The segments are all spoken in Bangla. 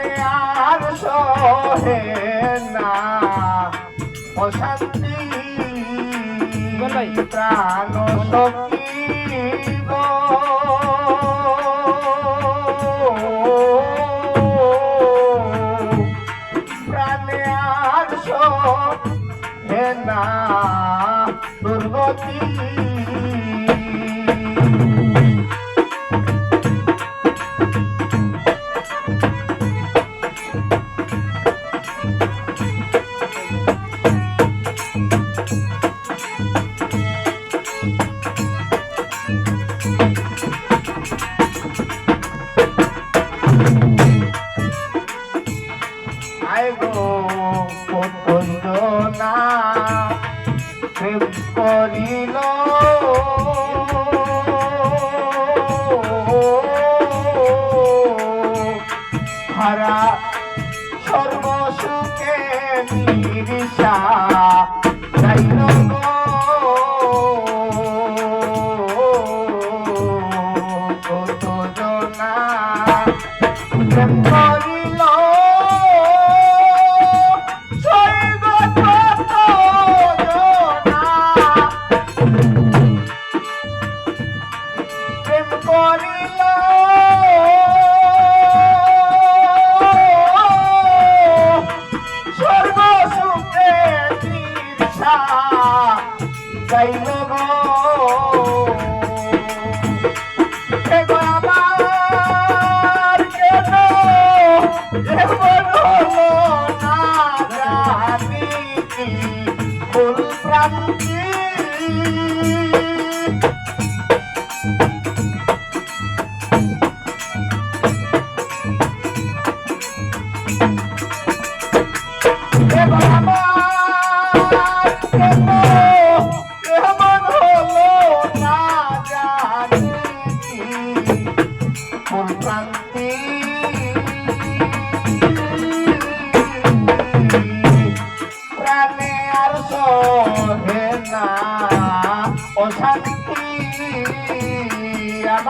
মনে আর সহে না। অশান্তি প্রাণ সকিব প্রাণে গো কইল না। প্রেম করিল। হারা সর্বসুখে নিরিশা যাইল গো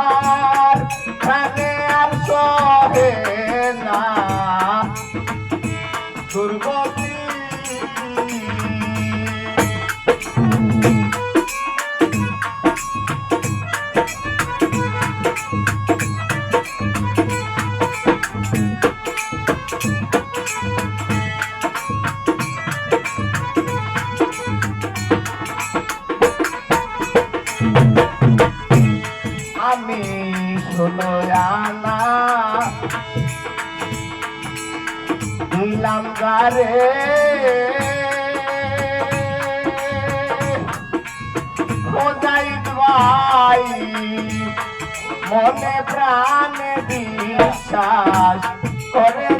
আমার প্রাণে আর সবে না। দুর্গত ছিলাম গারে। খোদাই ভাই মনে প্রাণ বিশ্বাস করে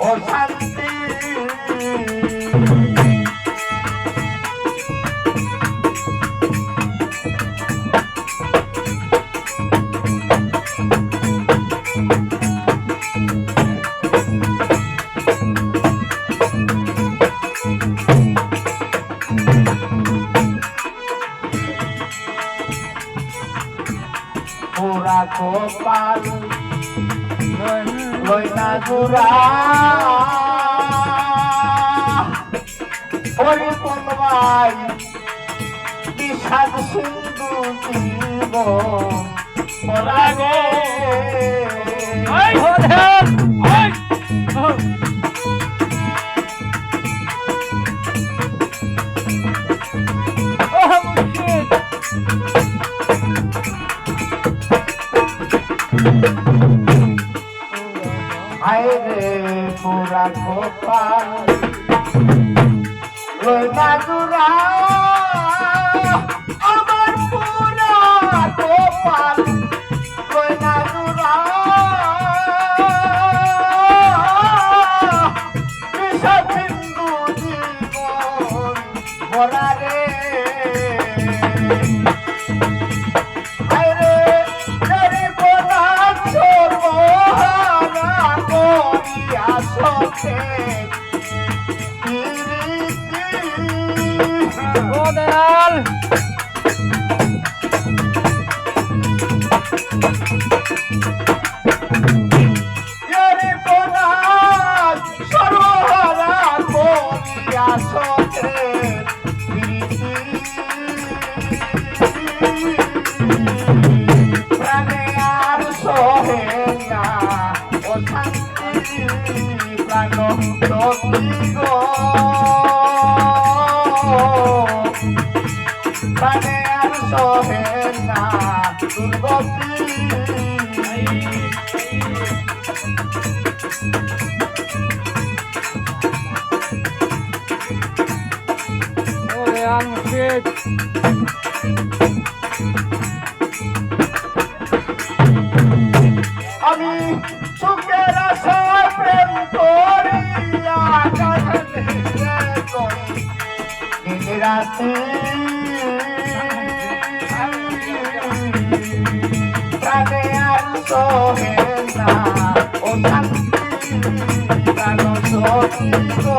ও শান্তি পুরা লইনা জুরা হরিপন ভাই বিষাদ সিন্ধু জীব মোরা গে এই। পুরা গোপাল। লইনা জুরা করিয়া প্রাণ সতী গো প্রাণে আর সহে না দুর্গতি হোদেল মুর্শিদ রাতে। প্রাণে আর সহে না। ও শান্তি প্রাণ গো